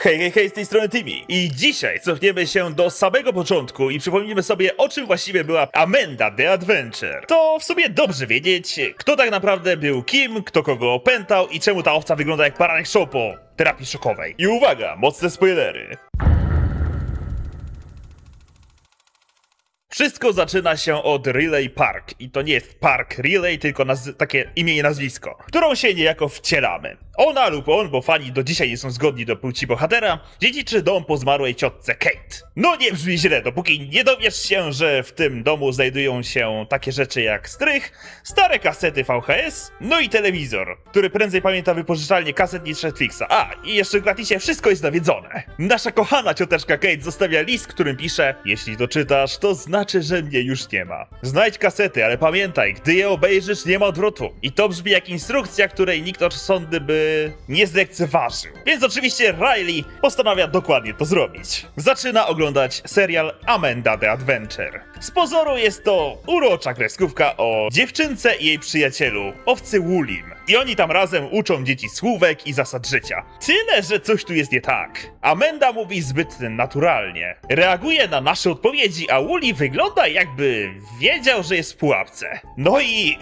Hej, hej, hej, z tej strony Timmy. I dzisiaj cofniemy się do samego początku i przypomnimy sobie, o czym właściwie była Amanda The Adventure. To w sumie dobrze wiedzieć, kto tak naprawdę był kim, kto kogo opętał i czemu ta owca wygląda jak baranek show po terapii szokowej. I uwaga, mocne spoilery. Wszystko zaczyna się od Relay Park. I to nie jest Park Relay, tylko takie imię i nazwisko, którą się niejako wcielamy. Ona lub on, bo fani do dzisiaj nie są zgodni do płci bohatera, dziedziczy dom po zmarłej ciotce Kate. No nie brzmi źle, dopóki nie dowiesz się, że w tym domu znajdują się takie rzeczy jak strych, stare kasety VHS, no i telewizor, który prędzej pamięta wypożyczalnię kaset niż Netflixa. A, i jeszcze gratisie wszystko jest nawiedzone. Nasza kochana cioteczka Kate zostawia list, którym pisze Jeśli to czytasz, to znaczy, że mnie już nie ma. Znajdź kasety, ale pamiętaj, gdy je obejrzysz, nie ma odwrotu. I to brzmi jak instrukcja, której nikt od sądy by nie zlekceważył. Więc oczywiście Riley postanawia dokładnie to zrobić. Zaczyna oglądać serial Amanda The Adventure. Z pozoru jest to urocza kreskówka o dziewczynce i jej przyjacielu, owcy Woolim. I oni tam razem uczą dzieci słówek i zasad życia. Tyle, że coś tu jest nie tak. Amanda mówi zbyt naturalnie. Reaguje na nasze odpowiedzi, a Wooly wygląda jakby wiedział, że jest w pułapce. No i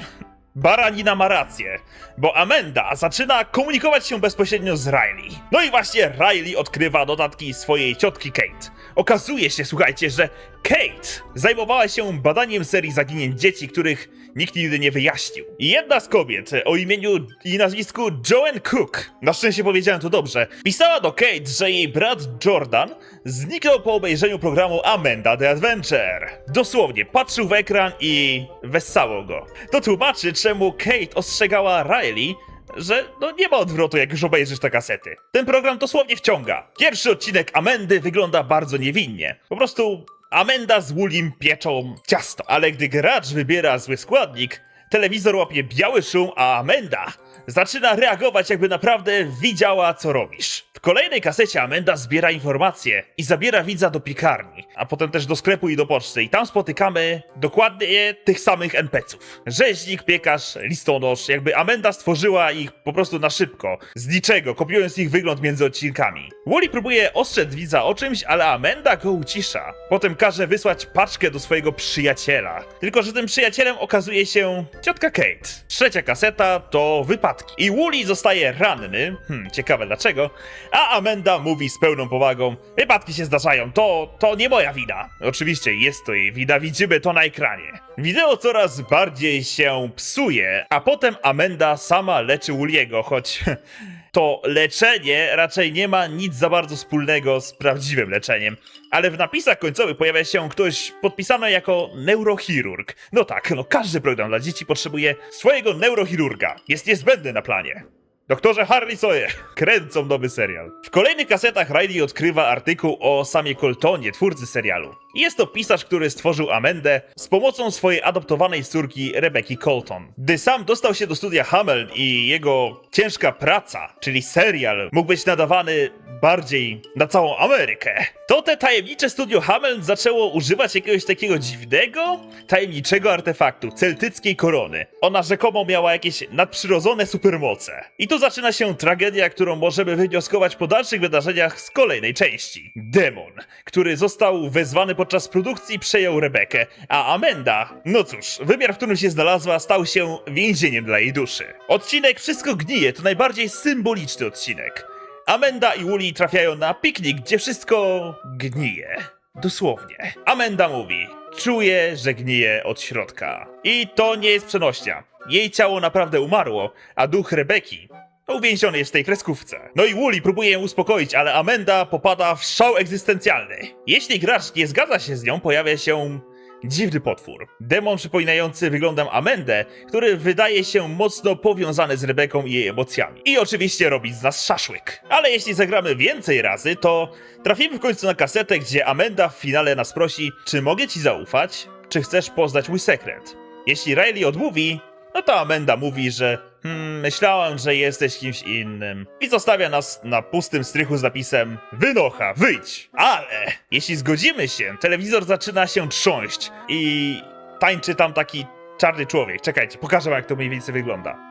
Baranina ma rację, bo Amanda zaczyna komunikować się bezpośrednio z Riley. No i właśnie Riley odkrywa notatki swojej ciotki Kate. Okazuje się, słuchajcie, że Kate zajmowała się badaniem serii zaginięć dzieci, których nikt nigdy nie wyjaśnił. Jedna z kobiet o imieniu i nazwisku Joanne Cook, na szczęście powiedziałem to dobrze, pisała do Kate, że jej brat Jordan zniknął po obejrzeniu programu Amanda The Adventure. Dosłownie, patrzył w ekran i wessało go. To tłumaczy, czemu Kate ostrzegała Riley, że no nie ma odwrotu, jak już obejrzysz te kasety. Ten program dosłownie wciąga. Pierwszy odcinek Amendy wygląda bardzo niewinnie. Po prostu Amanda z Woolim pieczą ciasto. Ale gdy gracz wybiera zły składnik, telewizor łapie biały szum, a Amanda zaczyna reagować, jakby naprawdę widziała, co robisz. Kolejnej kasecie Amanda zbiera informacje i zabiera widza do piekarni, a potem też do sklepu i do poczty. I tam spotykamy dokładnie tych samych NPC-ów. Rzeźnik, piekarz, listonosz, jakby Amanda stworzyła ich po prostu na szybko, z niczego, kopiując ich wygląd między odcinkami. Wally próbuje ostrzec widza o czymś, ale Amanda go ucisza. Potem każe wysłać paczkę do swojego przyjaciela. Tylko, że tym przyjacielem okazuje się ciotka Kate. Trzecia kaseta to wypadki. I Wooly zostaje ranny, hmm, ciekawe dlaczego, a Amanda mówi z pełną powagą, wypadki się zdarzają, to, to nie moja wina. Oczywiście jest to jej wina, widzimy to na ekranie. Wideo coraz bardziej się psuje, a potem Amanda sama leczy Wooliego, choć to leczenie raczej nie ma nic za bardzo wspólnego z prawdziwym leczeniem. Ale w napisach końcowych pojawia się ktoś podpisany jako neurochirurg. No tak, no każdy program dla dzieci potrzebuje swojego neurochirurga. Jest niezbędny na planie. Doktorze Harley Sawyer kręcą nowy serial. W kolejnych kasetach Riley odkrywa artykuł o samie Coltonie, twórcy serialu. Jest to pisarz, który stworzył Amendę z pomocą swojej adoptowanej córki Rebeki Colton. Gdy sam dostał się do studia Hameln i jego ciężka praca, czyli serial, mógł być nadawany bardziej na całą Amerykę, to te tajemnicze studio Hameln zaczęło używać jakiegoś takiego dziwnego, tajemniczego artefaktu, celtyckiej korony. Ona rzekomo miała jakieś nadprzyrodzone supermoce. I tu zaczyna się tragedia, którą możemy wywnioskować po dalszych wydarzeniach z kolejnej części. Demon, który został wezwany podczas produkcji, przejął Rebekę, a Amanda, no cóż, wymiar, w którym się znalazła, stał się więzieniem dla jej duszy. Odcinek Wszystko gnije to najbardziej symboliczny odcinek. Amanda i Wooly trafiają na piknik, gdzie wszystko gnije. Dosłownie. Amanda mówi: Czuję, że gnije od środka. I to nie jest przenośnia. Jej ciało naprawdę umarło, a duch Rebeki uwięziony jest w tej kreskówce. No i Wooly próbuje ją uspokoić, ale Amanda popada w szał egzystencjalny. Jeśli gracz nie zgadza się z nią, pojawia się dziwny potwór. Demon przypominający wyglądem Amendę, który wydaje się mocno powiązany z Rebeką i jej emocjami. I oczywiście robi z nas szaszłyk. Ale jeśli zagramy więcej razy, to trafimy w końcu na kasetę, gdzie Amanda w finale nas prosi, czy mogę ci zaufać, czy chcesz poznać mój sekret. Jeśli Riley odmówi, no to Amanda mówi, że hmm, myślałam, że jesteś kimś innym. I zostawia nas na pustym strychu z napisem Wynocha, wyjdź! Ale jeśli zgodzimy się, telewizor zaczyna się trząść i tańczy tam taki czarny człowiek. Czekajcie, pokażę wam jak to mniej więcej wygląda.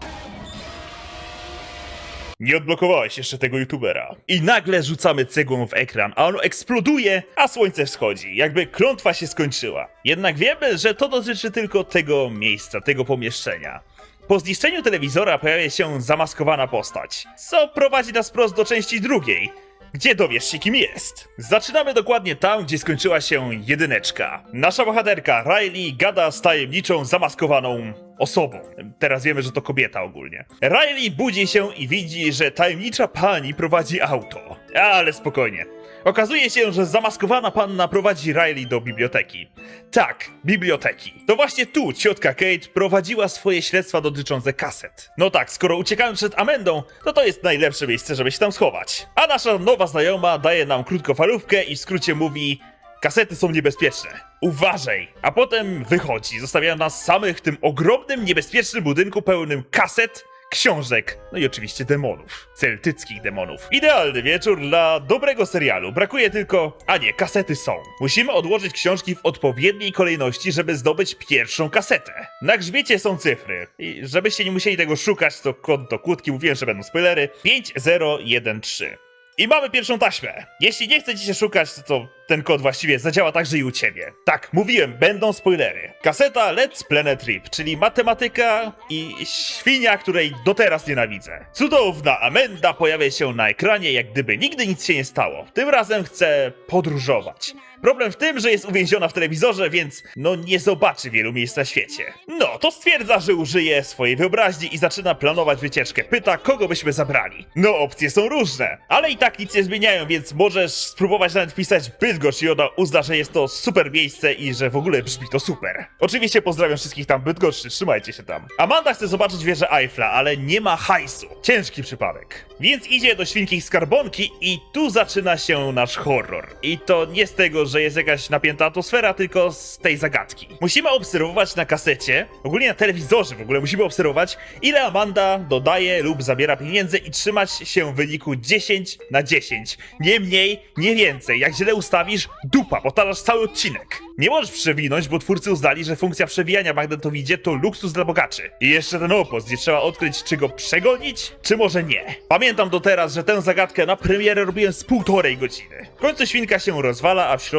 Nie odblokowałeś jeszcze tego youtubera. I nagle rzucamy cegłą w ekran, a on eksploduje, a słońce wschodzi, jakby klątwa się skończyła. Jednak wiemy, że to dotyczy tylko tego miejsca, tego pomieszczenia. Po zniszczeniu telewizora pojawia się zamaskowana postać, co prowadzi nas prost do części drugiej, gdzie dowiesz się kim jest. Zaczynamy dokładnie tam, gdzie skończyła się jedyneczka. Nasza bohaterka Riley gada z tajemniczą, zamaskowaną osobą. Teraz wiemy, że to kobieta ogólnie. Riley budzi się i widzi, że tajemnicza pani prowadzi auto. Ale spokojnie. Okazuje się, że zamaskowana panna prowadzi Riley do biblioteki. Tak, biblioteki. To właśnie tu ciotka Kate prowadziła swoje śledztwa dotyczące kaset. No tak, skoro uciekamy przed Amendą, to to jest najlepsze miejsce, żeby się tam schować. A nasza nowa znajoma daje nam krótkofalówkę i w skrócie mówi... Kasety są niebezpieczne. Uważaj! A potem wychodzi, zostawiając nas samych w tym ogromnym, niebezpiecznym budynku pełnym kaset, książek, no i oczywiście demonów. Celtyckich demonów. Idealny wieczór dla dobrego serialu. Brakuje tylko... A nie, kasety są. Musimy odłożyć książki w odpowiedniej kolejności, żeby zdobyć pierwszą kasetę. Na grzbiecie są cyfry. I żebyście nie musieli tego szukać, to kod do kłódki, mówiłem, że będą spoilery. 5013. I mamy pierwszą taśmę. Jeśli nie chcecie się szukać, to ten kod właściwie zadziała także i u ciebie. Tak, mówiłem, będą spoilery. Kaseta Let's Planet Trip, czyli matematyka i świnia, której do teraz nienawidzę. Cudowna Amenda pojawia się na ekranie, jak gdyby nigdy nic się nie stało. Tym razem chce podróżować. Problem w tym, że jest uwięziona w telewizorze, więc no nie zobaczy wielu miejsc na świecie. No, to stwierdza, że użyje swojej wyobraźni i zaczyna planować wycieczkę. Pyta, kogo byśmy zabrali. No, opcje są różne, ale i tak nic nie zmieniają, więc możesz spróbować nawet wpisać Bydgoszcz i ona uzna, że jest to super miejsce i że w ogóle brzmi to super. Oczywiście pozdrawiam wszystkich tam Bydgoszczy, trzymajcie się tam. Amanda chce zobaczyć wieżę Eiffla, ale nie ma hajsu. Ciężki przypadek. Więc idzie do świnki skarbonki i tu zaczyna się nasz horror. I to nie z tego, że jest jakaś napięta atmosfera, tylko z tej zagadki. Musimy obserwować na kasecie, ogólnie na telewizorze w ogóle musimy obserwować, ile Amanda dodaje lub zabiera pieniędzy i trzymać się w wyniku 10 na 10. Nie mniej, nie więcej. Jak źle ustawisz, dupa, powtarzasz cały odcinek. Nie możesz przewinąć, bo twórcy uznali, że funkcja przewijania magnetowidzie to luksus dla bogaczy. I jeszcze ten opos, gdzie trzeba odkryć, czy go przegonić, czy może nie. Pamiętam do teraz, że tę zagadkę na premierę robiłem z półtorej godziny. W końcu świnka się rozwala, a w środku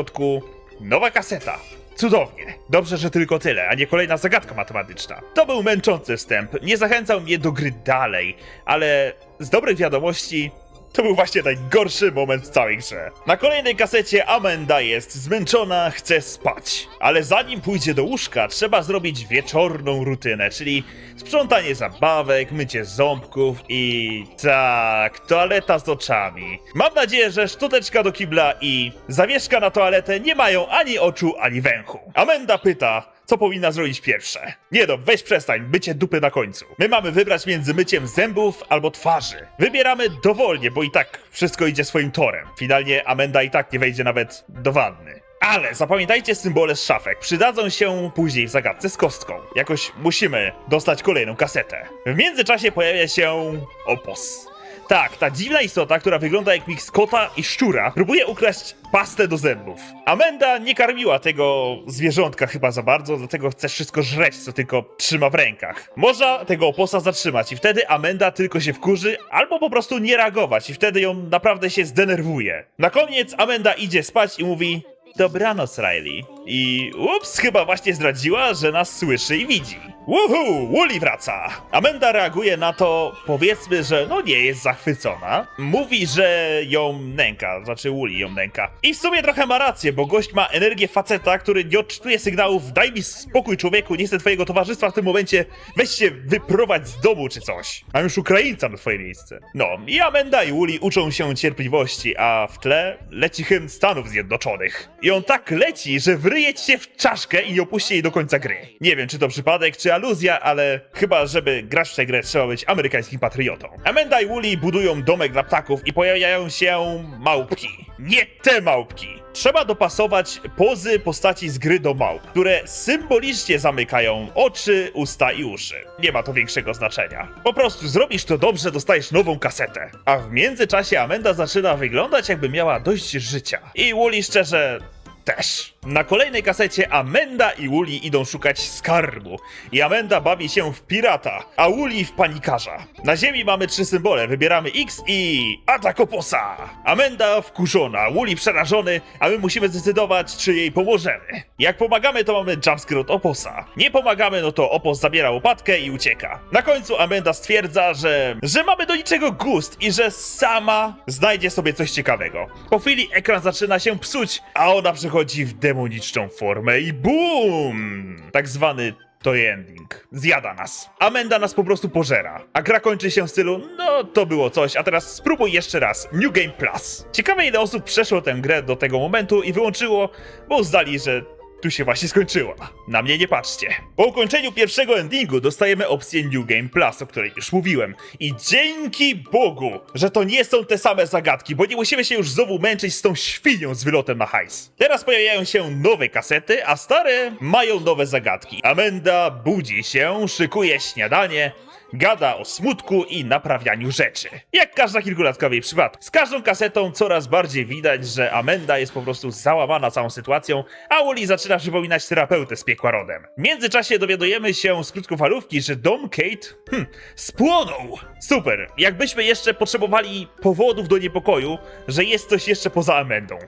nowa kaseta. Cudownie. Dobrze, że tylko tyle, a nie kolejna zagadka matematyczna. To był męczący wstęp, nie zachęcał mnie do gry dalej, ale z dobrych wiadomości to był właśnie najgorszy moment w całej grze. Na kolejnej kasecie Amanda jest zmęczona, chce spać. Ale zanim pójdzie do łóżka, trzeba zrobić wieczorną rutynę, czyli sprzątanie zabawek, mycie ząbków i... tak, toaleta z oczami. Mam nadzieję, że szczoteczka do kibla i zawieszka na toaletę nie mają ani oczu, ani węchu. Amanda pyta, co powinna zrobić pierwsze. Nie no, weź przestań, mycie dupy na końcu. My mamy wybrać między myciem zębów albo twarzy. Wybieramy dowolnie, bo i tak wszystko idzie swoim torem. Finalnie Amanda i tak nie wejdzie nawet do wanny. Ale zapamiętajcie symbole z szafek, przydadzą się później w zagadce z kostką. Jakoś musimy dostać kolejną kasetę. W międzyczasie pojawia się opos. Tak, ta dziwna istota, która wygląda jak miks kota i szczura, próbuje ukraść pastę do zębów. Amanda nie karmiła tego zwierzątka chyba za bardzo, dlatego chce wszystko żreć, co tylko trzyma w rękach. Można tego oposa zatrzymać i wtedy Amanda tylko się wkurzy, albo po prostu nie reagować i wtedy ją naprawdę się zdenerwuje. Na koniec Amanda idzie spać i mówi Dobranoc, Riley. I ups, chyba właśnie zdradziła, że nas słyszy i widzi. Woohoo, Wooly wraca! Amanda reaguje na to, powiedzmy, że no nie jest zachwycona. Mówi, że ją nęka, znaczy Wooly ją nęka. I w sumie trochę ma rację, bo gość ma energię faceta, który nie odczytuje sygnałów daj mi spokój człowieku, nie chcę twojego towarzystwa w tym momencie, weź się wyprowadź z domu czy coś. Mam już Ukraińca na twoje miejsce. No, i Amanda i Wooly uczą się cierpliwości, a w tle leci hymn Stanów Zjednoczonych. I on tak leci, że wryje się w czaszkę i opuści jej do końca gry. Nie wiem, czy to przypadek, czy aluzja, ale chyba, żeby grać w tę grę, trzeba być amerykańskim patriotą. Amanda i Wooly budują domek dla ptaków i pojawiają się małpki. Nie te małpki! Trzeba dopasować pozy postaci z gry do małp, które symbolicznie zamykają oczy, usta i uszy. Nie ma to większego znaczenia. Po prostu zrobisz to dobrze, dostajesz nową kasetę. A w międzyczasie Amanda zaczyna wyglądać jakby miała dość życia. I Wooly szczerze też. Na kolejnej kasecie Amanda i Wooly idą szukać skarbu. I Amanda bawi się w pirata, a Wooly w panikarza. Na ziemi mamy trzy symbole, wybieramy X i atak oposa. Amanda wkurzona, Wooly przerażony, a my musimy zdecydować, czy jej pomożemy. Jak pomagamy, to mamy jumpscare od oposa. Nie pomagamy, no to opos zabiera łopatkę i ucieka. Na końcu Amanda stwierdza, że, że mamy do niczego gust i że sama znajdzie sobie coś ciekawego. Po chwili ekran zaczyna się psuć, a ona przechodzi w demoniczną formę i BUM! Tak zwany to ending. Zjada nas. Amenda nas po prostu pożera. A gra kończy się w stylu, no to było coś, a teraz spróbuj jeszcze raz. New Game Plus. Ciekawe ile osób przeszło tę grę do tego momentu i wyłączyło, bo uznali, że tu się właśnie skończyła. Na mnie nie patrzcie. Po ukończeniu pierwszego endingu dostajemy opcję New Game Plus, o której już mówiłem. I dzięki Bogu, że to nie są te same zagadki, bo nie musimy się już znowu męczyć z tą świnią z wylotem na hajs. Teraz pojawiają się nowe kasety, a stare mają nowe zagadki. Amanda budzi się, szykuje śniadanie, gada o smutku i naprawianiu rzeczy. Jak każda kilkulatkowa jej przypadku. Z każdą kasetą coraz bardziej widać, że Amanda jest po prostu załamana całą sytuacją, a Uli zaczyna przypominać terapeutę z piekła rodem. W międzyczasie dowiadujemy się z krótkofalówki, że dom Kate, hm, spłonął! Super, jakbyśmy jeszcze potrzebowali powodów do niepokoju, że jest coś jeszcze poza Amandą.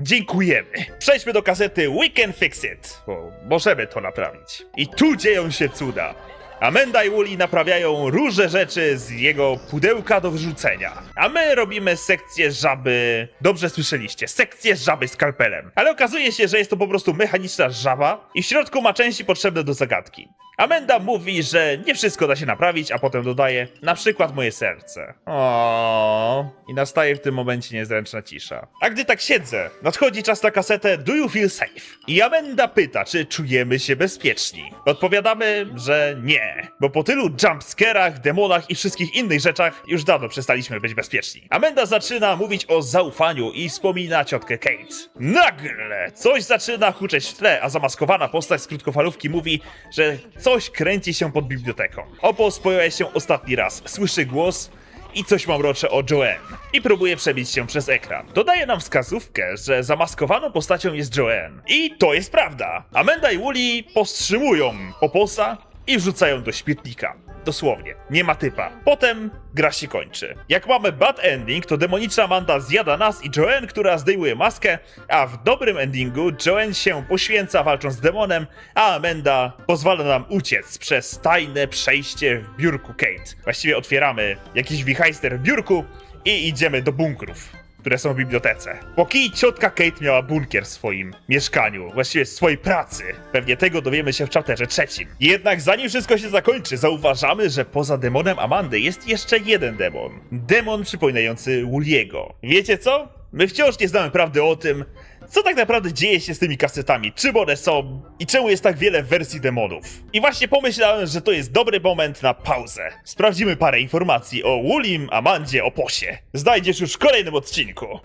Dziękujemy. Przejdźmy do kasety We Can Fix It, bo możemy to naprawić. I tu dzieją się cuda. Amanda i Wooly naprawiają różne rzeczy z jego pudełka do wyrzucenia. A my robimy sekcję żaby. Dobrze słyszeliście, sekcję żaby skalpelem. Ale okazuje się, że jest to po prostu mechaniczna żaba i w środku ma części potrzebne do zagadki. Amanda mówi, że nie wszystko da się naprawić, a potem dodaje, na przykład moje serce. O, I nastaje w tym momencie niezręczna cisza. A gdy tak siedzę, nadchodzi czas na kasetę Do You Feel Safe? I Amanda pyta, czy czujemy się bezpieczni. Odpowiadamy, że nie, bo po tylu jumpscarach, demonach i wszystkich innych rzeczach już dawno przestaliśmy być bezpieczni. Amanda zaczyna mówić o zaufaniu i wspomina ciotkę Kate. Nagle coś zaczyna huczeć w tle, a zamaskowana postać z krótkofalówki mówi, że coś kręci się pod biblioteką. Opos pojawia się ostatni raz, słyszy głos i coś mamrocze o Joanne i próbuje przebić się przez ekran. Dodaje nam wskazówkę, że zamaskowaną postacią jest Joanne. I to jest prawda. Amanda i Wooly powstrzymują Oposa i wrzucają do śmietnika. Dosłownie, nie ma typa. Potem gra się kończy. Jak mamy bad ending, to demoniczna Amanda zjada nas i Joanne, która zdejmuje maskę, a w dobrym endingu Joanne się poświęca walcząc z demonem, a Amanda pozwala nam uciec przez tajne przejście w biurku Kate. Właściwie otwieramy jakiś wichajster w biurku i idziemy do bunkrów które są w bibliotece. Póki ciotka Kate miała bunkier w swoim mieszkaniu, właściwie w swojej pracy. Pewnie tego dowiemy się w chapterze trzecim. Jednak zanim wszystko się zakończy, zauważamy, że poza demonem Amandy jest jeszcze jeden demon. Demon przypominający Wooliego. Wiecie co? My wciąż nie znamy prawdy o tym, co tak naprawdę dzieje się z tymi kasetami, czym one są i czemu jest tak wiele wersji demonów. I właśnie pomyślałem, że to jest dobry moment na pauzę. Sprawdzimy parę informacji o Woolim, Amandzie, Oposie. Znajdziesz już w kolejnym odcinku.